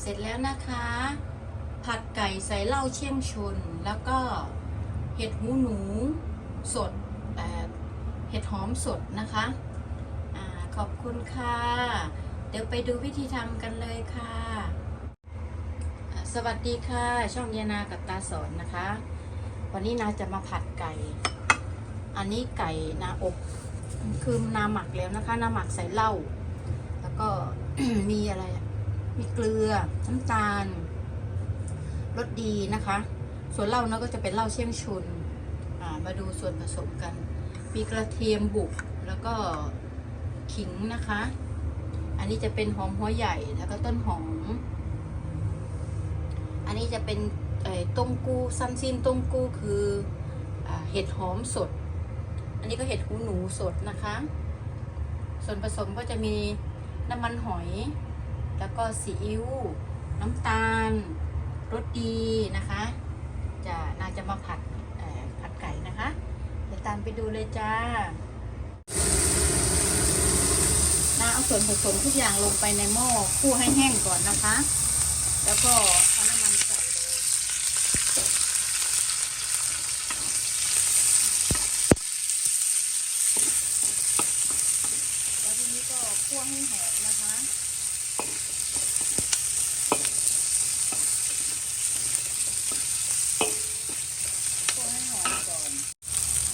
เสร็จแล้วนะคะ ผัดไก่ใส่เหล้าเชี่ยงชน แล้วก็เห็ดหูหนูสดเอ่อเห็ดหอมสดนะคะอขอบคุณค่ะ เดี๋ยวไปดูวิธีทำกันเลยค่ะ สวัสดีค่ะ ช่องยานากับตาสอนนะคะ วันนี้นาจะมาผัดไก่ อันนี้ไก่นาอบ คือนาหมักแล้วนะคะ นาหมักใส่เหล้า แล้วก็มีอะไรอะ มีเกลือน้ำตาลรสดีนะคะ ส่วนเหล้านะก็จะเป็นเหล้าเชี่ยงชุนมาดูส่วนผสมกัน มีกระเทียมบุกแล้วก็ขิงนะคะ อันนี้จะเป็นหอมหัวใหญ่แล้วก็ต้นหอม อันนี้จะเป็นต้มกู้ซั้นซินต้มกู้คืออเห็ดหอมสด อันนี้ก็เห็ดหูหนูสดนะคะ ส่วนผสมก็จะมีน้ำมันหอย แล้วก็ซีอิ๊วน้ำตาลรสดีนะคะ จะน่าจะมาผัดผัดไก่นะคะ เดี๋ยวตามไปดูเลยจ้านาเอาส่วนผสมทุกอย่างลงไปในหม้อคั่วให้แห้งก่อนนะคะ แล้วก็เอาน้ำมันใส่เลยแล้วทีนี้ก็คั่วให้หอมนะคะ คั่วให้หอมก่อน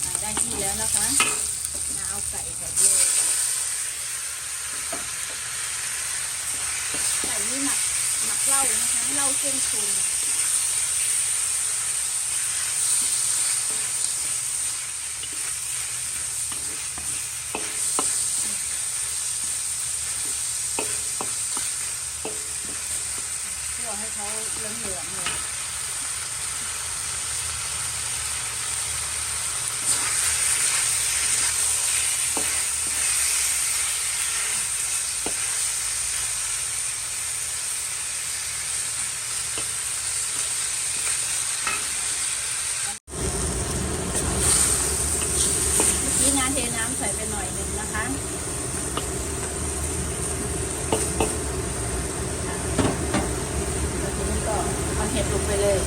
อ่าได้ที่ แล้วนะคะมาเอาไก่ใส่เลยไก่นี่หมักหมักเหล้านะคะเหล้าเส้นชุนคั่วให้เขาเหลืองเหลืองๆเลยเมื่อกี้งานเทน้ำใส่ไปหน่อยหนึ่งนะคะ แล้วทีนี้ก็เอาเห็ดลงไปเลย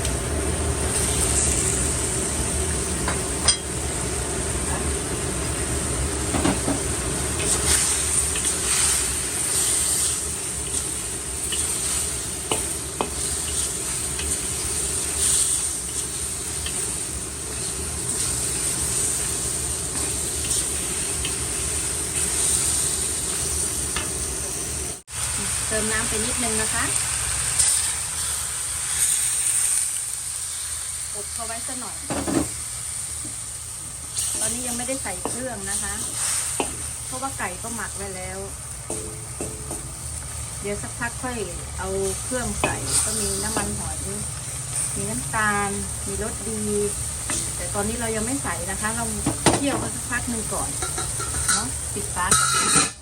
เติ มน้ำไปนิดนึงนะคะอบเขาไว้สักหน่อย ตอนนี้ยังไม่ได้ใส่เครื่องนะคะ เพราะว่าไก่ก็หมักไว้แล้ว เดี๋ยวสักพักค่อยเอาเครื่องใส่ ก็มีน้ำมันหอย มีน้ำตาล มีรสดี แต่ตอนนี้เรายังไม่ใส่นะคะ เราเคี่ยวกันสักพักหนึ่งก่อน เนาะปิดฝาก่อน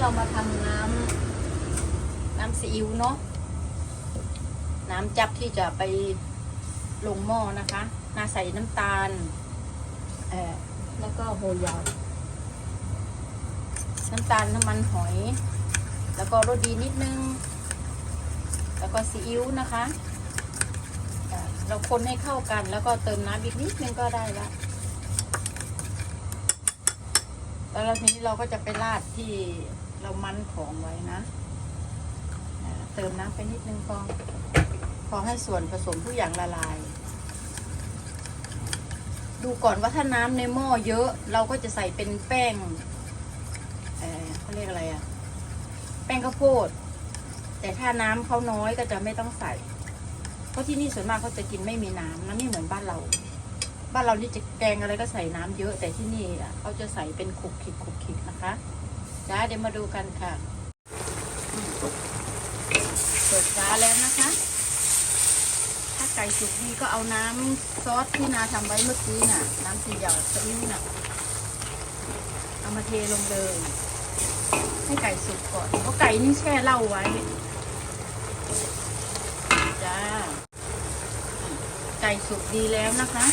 เรามาทำน้ำน้ำซีอิ๊วเนาะน้ำจับที่จะไปลงหม้อนะคะนาใส่น้ำตาลเออแล้วก็โฮยาวน้ำตาลน้ำมันหอย แล้วก็รสดีนิดนึง แล้วก็ซีอิ๊วนะคะเราคนให้เข้ากัน แล้วก็เติมน้ำอีกนิดนึงก็ได้ละแล้วทีนี้เราก็จะไปราดที่ เรามันของไว้นะเติมน้ำไปนิดนึงพอพอให้ส่วนผสมทุกอย่างละลาย ดูก่อนว่าถ้าน้ำในหม้อเยอะ เราก็จะใส่เป็นแป้งเออเขาเรียกอะไรอะแป้งข้าวโพด แต่ถ้าน้ำเขาน้อยก็จะไม่ต้องใส่ เพราะที่นี่ส่วนมากเขาจะกินไม่มีน้ำนะไม่เหมือนบ้านเรา บ้านเรานี่จะแกงอะไรก็ใส่น้ำเยอะ แต่ที่นี่อะเขาจะใส่เป็นขุกขิกขุกขิกนะคะ จ้าเดี๋ยวมาดูกันค่ะเปิดฟ้าแล้วนะคะ ถ้าไก่สุกดีก็เอาน้ำซอสที่นาทำไว้เมื่อกี้น่ะ น้ำซีอิ๊วซีอิ๊วน่ะ เอามาเทลงเลยให้ไก่สุกก่อน เพราะไก่นี่แช่เหล้าไว้ จ้า ไก่สุกดีแล้วนะคะ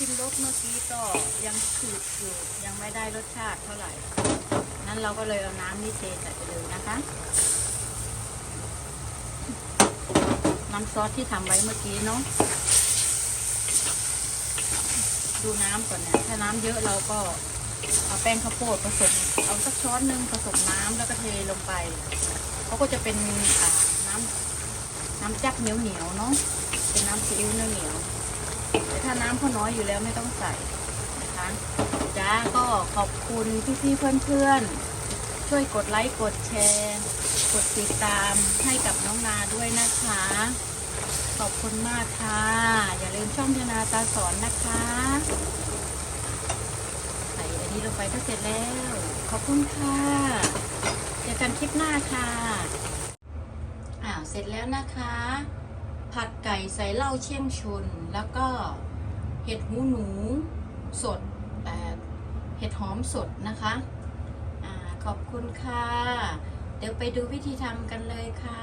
ชิมรสเมื่อกี้ก็ยังขืดอยู่ยังไม่ได้รสชาติเท่าไหร่ นั้นเราก็เลยเอาน้ำนี่เทใส่ไปเลยนะคะ น้ำซอสที่ทำไว้เมื่อกี้เนาะดูน้ำก่อนเนี่ย ถ้าน้ำเยอะเราก็เอาแป้งข้าวโพดผสม เอาสักช้อนหนึ่งผสมน้ำแล้วก็เทลงไปเขาก็จะเป็นน้ำน้ำจักเหนียวเหนียวๆเนาะเป็นน้ำซีอิ๊วเหนียวเหนียว ถ้าน้ำเขาน้อยอยู่แล้วไม่ต้องใส่นะคะจ้าก็ขอบคุณพี่ๆเพื่อนๆ ช่วยกดไลค์กดแชร์ กดติดตามให้กับน้องนาด้วยนะคะ ขอบคุณมากค่ะ อย่าลืมช่องยนาตาสอนนะคะ ใส่อันนี้ลงไปก็เสร็จแล้ว ขอบคุณค่ะ เจอกันคลิปหน้าค่ะ อ้าว เสร็จแล้วนะคะ ผัดไก่ใส่เหล้าเชี่ยงชน แล้วก็เห็ดหูหนูสดเอ่อเห็ดหอมสดนะคะอขอบคุณค่ะ เดี๋ยวไปดูวิธีทำกันเลยค่ะ